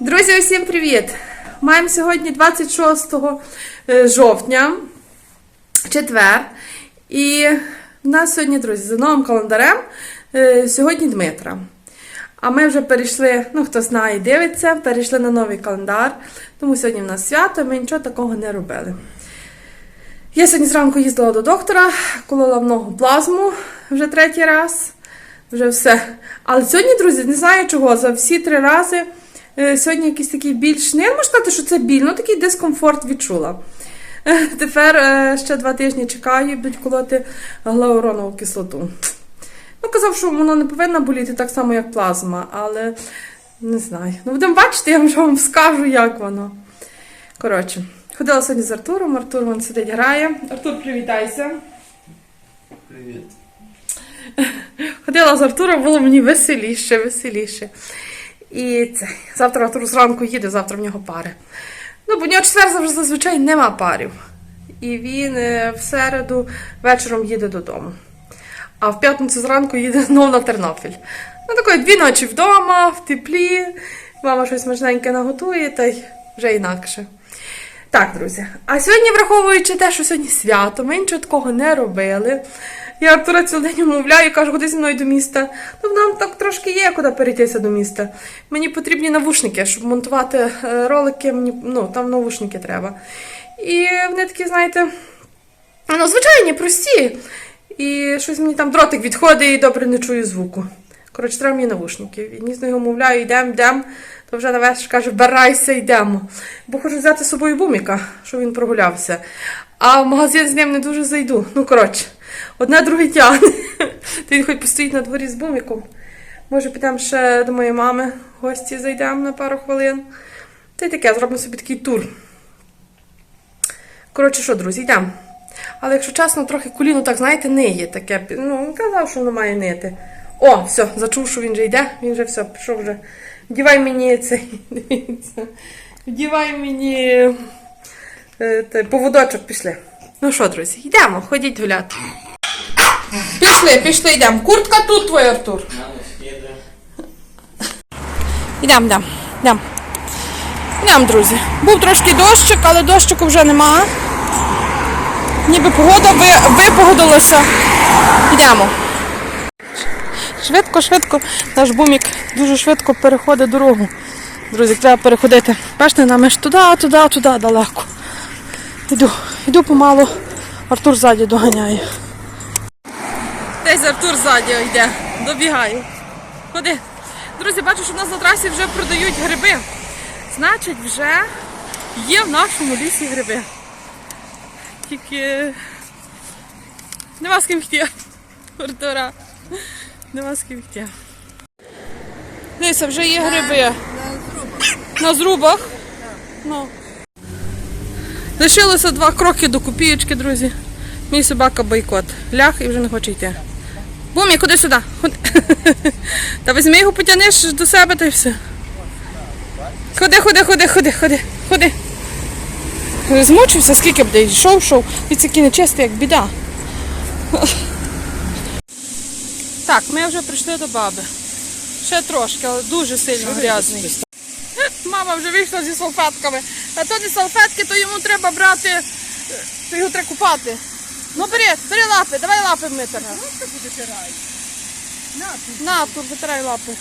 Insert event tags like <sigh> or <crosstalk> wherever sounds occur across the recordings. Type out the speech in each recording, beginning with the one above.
Друзі, усім привіт! Маємо сьогодні 26 е, жовтня, четвер. І в нас сьогодні, друзі, за новим календарем е, сьогодні Дмитра. А ми вже перейшли, ну хто знає, дивиться, перейшли на новий календар. Тому сьогодні в нас свято, ми нічого такого не робили. Я сьогодні зранку їздила до доктора, колола в ногу плазму вже третій раз. Вже все. Але сьогодні, друзі, не знаю чого, за всі три рази сьогодні якийсь такий більш. Не можу сказати, що це біль, ну такий дискомфорт відчула. Е, Тепер е, ще два тижні чекаю і будуть колоти глауронову кислоту. Ну, казав, що воно не повинно боліти так само, як плазма, але не знаю. Ну, будемо бачити, я вже вам скажу, як воно. Коротше, ходила сьогодні з Артуром, Артур вон сидить, грає. Артур, привітайся. Привіт. Ходила з Артуром, було мені веселіше, веселіше. І це, завтра Артур зранку їде, завтра в нього пари. Ну, бо в нього четвер завжди зазвичай нема парів. І він е, в середу вечором їде додому. А в п'ятницю зранку їде знову на Тернопіль. Ну, такої дві ночі вдома, в теплі. Мама щось смачненьке наготує, та й вже інакше. Так, друзі. А сьогодні, враховуючи те, що сьогодні свято, ми нічого такого не робили. Я Артура цілий день умовляю, кажу, ходи зі мною до міста. Ну, нам так трошки є, куди перейтися до міста. Мені потрібні навушники, щоб монтувати е, ролики, мені, ну, там навушники треба. І вони такі, знаєте, ну, звичайні, прості. І щось мені там дротик відходить і добре не чую звуку. Коротше, треба мені навушники. І нісно його умовляю, йдемо, йдемо. То вже на вечір каже, барайся, йдемо. Бо хочу взяти з собою буміка, щоб він прогулявся. А в магазин з ним не дуже зайду. Ну, коротше, одне друге тягне. То <laughs> він хоч постоїть на дворі з буміком. Може, підемо ще до моєї мами, гості зайдемо на пару хвилин. Та й таке, зробимо собі такий тур. Коротше, що, друзі, йдемо. Але якщо чесно, трохи коліно, так, знаєте, ниє таке. Ну, казав, що воно має нити. О, все, зачув, що він вже йде, він вже все, пішов вже. Вдівай мені цей. <laughs> Вдівай мені е, поводочок пішли. Ну що, друзі, йдемо, ходіть гуляти. Пішли, пішли, йдемо. Куртка тут твоя, Артур. Йдемо, йдемо, йдемо. Йдемо, друзі. Був трошки дощик, але дощику вже нема. Ніби погода ви, випогодилася. Йдемо. Швидко, швидко. Наш бумік дуже швидко переходить дорогу. Друзі, треба переходити. Бачите, нам ж туди, туди, туди далеко. Йду, йду помалу. Артур ззаді доганяє. Десь Артур ззаді йде, добігаю. Ходи. Друзі, бачу, що в нас на трасі вже продають гриби. Значить, вже є в нашому лісі гриби. Тільки нема з ким йти. Артура. Нема з ким йти. Дивіться, вже є гриби. На зрубах. Ну. Лишилося два кроки до копієчки, друзі. Мій собака бойкот. Ляг і вже не хоче йти. Бумі, ходи сюди. Ходи. Та візьми його, потягнеш до себе та й все. Ходи, ходи, ходи, ходи, ходи, ходи. Змучився, скільки буде, йшов, йшов. І це нечисто, як біда. Так, ми вже прийшли до баби. Ще трошки, але дуже сильно грязний. <laughs> Мама вже вийшла зі салфетками. А то не салфетки, то йому треба брати, е, то його треба купати. Ну бери, бери лапи, давай лапи мити. Лапи витирай. На, тут витирай лапи.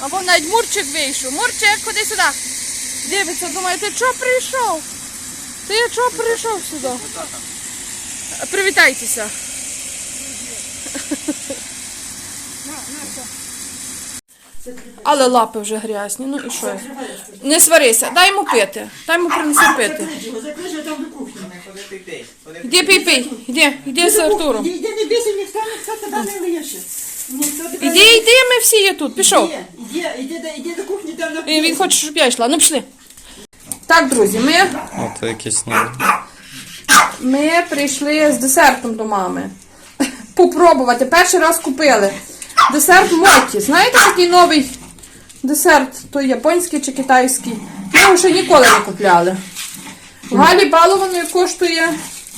Або навіть Мурчик вийшов. Мурчик, ходи сюди. Дивиться, думає, ти чого прийшов? Ти чого прийшов сюди? Привітайтеся. Але лапи вже грязні, ну і що? Не сварися, дай йому пити. Дай йому принеси пити. Закрижу там до кухні. Ходи пий пий. Ходи Іди пий пий, іди, іди з Артуром. Іди не бійся, ніхто ніхто тебе не лише. Ніхто тебе Іди, іди, ми всі є тут. Пішов. Іди, іди, іди, до- іди до кухні, там на Він, він хоче, щоб я йшла. Ну пішли. Так, друзі, ми, Ото якийсь новий. ми прийшли з десертом до мами. Попробувати. Перший раз купили. Десерт моті. Знаєте такий новий десерт? Той японський чи китайський. Ми його ще ніколи не купляли. В Галі балованої коштує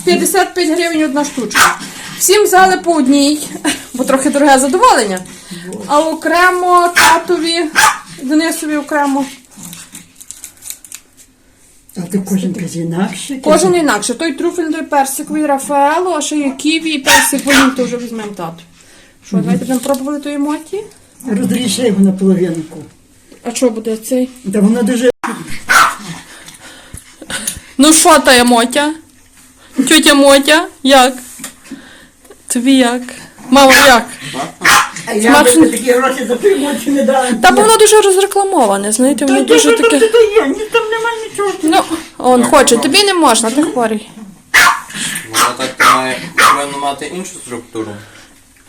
55 гривень одна штучка. Всім взяли по одній, бо трохи дороге задоволення. А окремо татові, Денисові окремо. А ти кожен каже інакше. Кожен інакше. Той трюфельний персиковий Рафаело, а ще є ківі і персик ваніль, то вже візьмемо тату. Що, давайте будемо пробувати тої моті? Розрішай його на половинку. А що буде цей? Та воно дуже Ну що та Мотя? Тетя Мотя, як? Тобі як? Мама, як? А я Смачно. би такі гроші за приймочі не дала. Та бо воно дуже розрекламоване, знаєте, воно Та дуже таке. є, ні, там немає нічого. Ну, он хоче, тобі не можна, ти хворий. Воно так має повинно мати іншу структуру.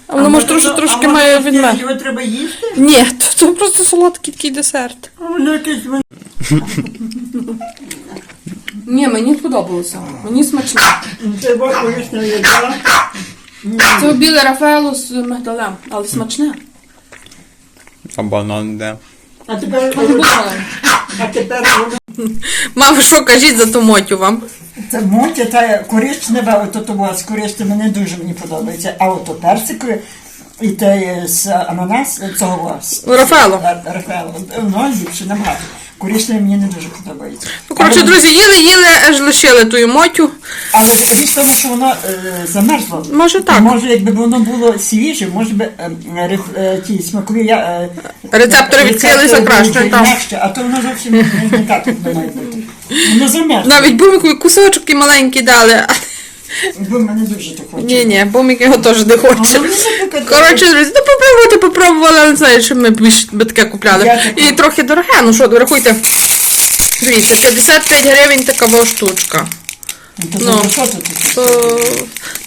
А воно може трошки трошки має від мене. Його треба їсти? Ні, то, то просто солодкий такий десерт. А воно якесь воно. Ні, мені сподобалося. Мені смачно. Це бо корисна їда. Це біле Рафаело з мигдалем, але смачне. А банан де? А тепер, бути а тепер воно. Мам, що кажіть за ту мотю вам? Це мотя та коричнева, ото того з коричневим не дуже мені подобається. А ото персикове і те з ананас цього з Рафаело. Рафаело. Воно ліпше набагато. Коричневе мені не дуже подобається. Ну, коротше, друзі, їли, їли, аж лишили ту мотю. Але річ в тому, що воно е, замерзло. Може, так. Може, якби воно було свіже, може би е, е, е, ті смакові я, е, Рецептори відкрилися краще, так. інакше, а то воно зовсім не, так не має бути. Воно замерзло. Навіть бумікові кусочки маленькі дали. Бо мене дуже то хоче. Ні, ні, бумік його теж не хоче. Коротше, друзі, ну попробувати, попробували, але не знаю, що ми більше би таке купляли. Я І трохи дороге, ну що, рахуйте. Дивіться, 55 гривень така була штучка. Ну, то Ну. тут? То...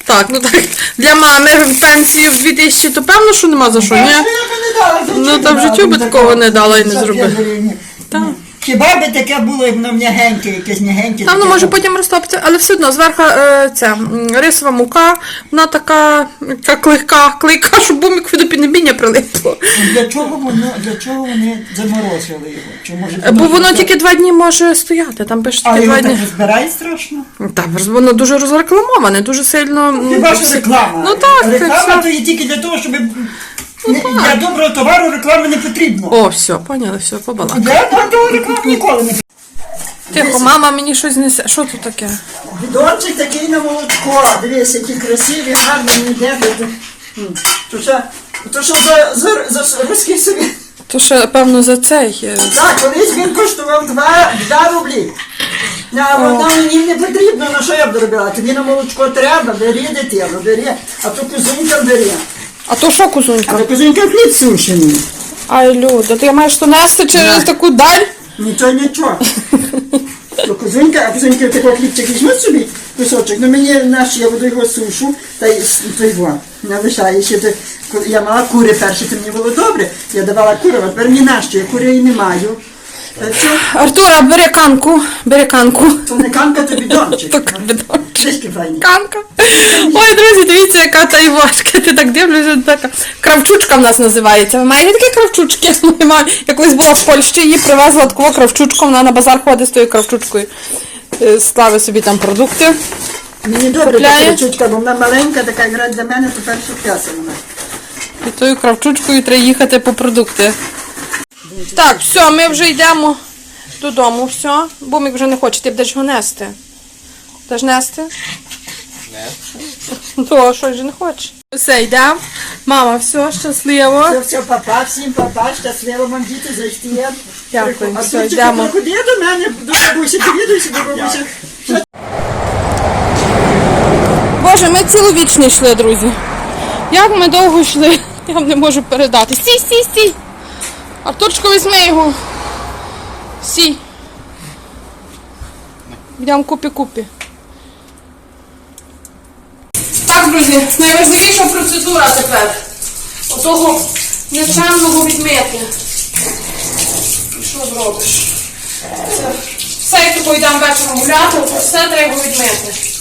Так, ну так, для мами пенсії в 2000, то певно, що нема за що, ні? Я би не дала, за Ну, чим та в дала, життю би такого не дала і не зробила. гривень. Так. Хіба би таке було, як воно м'ягеньке, якесь м'ягеньке. Там воно може ну, потім розтопиться, але все одно зверху е, м, рисова мука, вона така, така клейка, клейка, щоб бумік до піднебіння прилипло. Для чого воно, для чого вони заморозили його? Чи може Бо воно так- тільки два дні може стояти, там пише А тільки його два так дні. розбирає страшно? Так, воно дуже розрекламоване, дуже сильно. Хіба що реклама? Ну так, реклама то є тільки для того, щоб для доброго товару реклами не потрібно. О, все, поняли, все, побала. Для доброго реклами ніколи не потрібно. Тихо, мама мені щось несе. Що тут таке? Бідончик такий на молочко. Дивись, які красиві, гарні, дебити. То що, то що за, за, за руський собі. То ще, певно, за цей. е, Так, колись він коштував 2, 2 рублі. А воно мені не потрібно, на що я б робила? Тобі на молочко треба, бери дитину, бери, а то кузунька бери. А то що, А кузунька? то кузунька хліб сушений. Ай, Люда, ти маєш то нести через Да. таку даль? Нічого, нічого. То кузунька, а кузунька такий хлібчик візьме собі кусочок, ну мені наш, я буду його сушу, та й його не лишає. Ще ти- я мала кури перші, то мені було добре, я давала кури, а тепер мені нащо, я кури і не маю. Та? Артура, бери канку, бери канку. То не канка, то <laughs> бідончик. Шишки файні. Канка. Ой, друзі, дивіться, яка та Івашка. Ти так дивлюся, така. Кравчучка в нас називається. Ви маєте такі кравчучки? <laughs> Моя мама, я колись була в Польщі, її привезла таку кравчучку, вона на базар ходить з тою кравчучкою. Е, собі там продукти. Мені добре Купляє? така чучка, бо вона маленька, така гра для мене, то перша п'яса вона. І тою кравчучкою треба їхати по продукти. Так, все, ми вже йдемо додому, все. Бумік вже не хоче, ти будеш його нести. Будеш нести? Не. То, що вже не хоче. Все, йдемо. Мама, все, щасливо. Все, все, папа, всім папа, щасливо вам діти зайти. Дякую, все, йдемо. приходи до мене, до бабусі, довідуйся до бабусі. Боже, ми цілу віч не йшли, друзі. Як ми довго йшли, я вам не можу передати. Стій, стій, стій. Артурчко, візьми його. Стій. Йдемо купі-купі. Так, друзі, найважливіша процедура тепер. Отого нечемного відмити. Що зробиш? Все, як тако йдемо вечором гуляти, все треба відмити.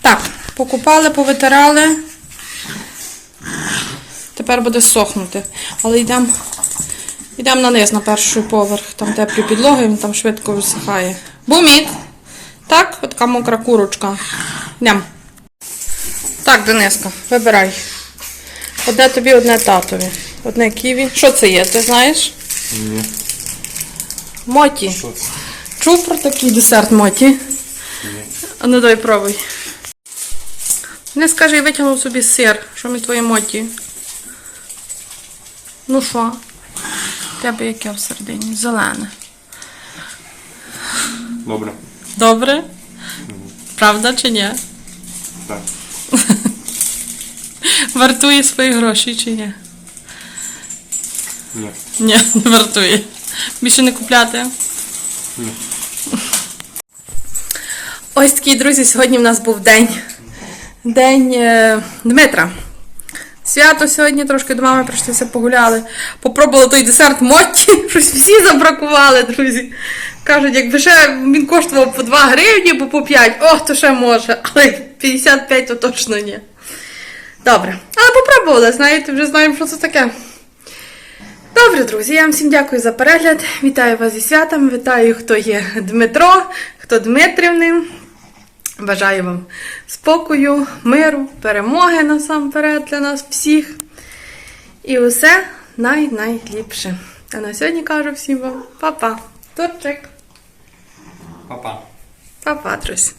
Так, покупали, повитирали. тепер буде сохнути. Але йдемо йдем на низ, на перший поверх. Там теплі підлоги, він там швидко висихає. Бумік! Так, от така мокра курочка. Йдем. Так, Дениска, вибирай. Одне тобі, одне татові. Одне ківі. Що це є, ти знаєш? Ні. Моті. Що це? Чув про такий десерт Моті? Ні. А ну дай пробуй. Не скажи, витягнув собі сир. Що ми твої моті? Ну що? В Тебе яке всередині? Зелене. Добре. Добре? Правда чи ні? Так. <laughs> Вартує свої гроші чи ні? Ні. Ні, <laughs> не вартує. Більше не купляти. Ні. Ось такий, друзі, сьогодні в нас був день. День е, Дмитра. Свято сьогодні трошки до мами прийшлися погуляли. Попробували той десерт Мотті. <laughs> Щось всі забракували, друзі. Кажуть, якби ще він коштував по 2 гривні, або по 5, ох, то ще може. Але 55 то точно ні. Добре. Але попробували, знаєте, вже знаємо, що це таке. Добре, друзі, я вам всім дякую за перегляд. Вітаю вас зі святом. Вітаю, хто є Дмитро, хто Дмитрівни. Бажаю вам спокою, миру, перемоги насамперед для нас всіх. І усе най-найліпше. А на сьогодні кажу всім вам па-па. Турчик. Па-па. Па-па, друзі.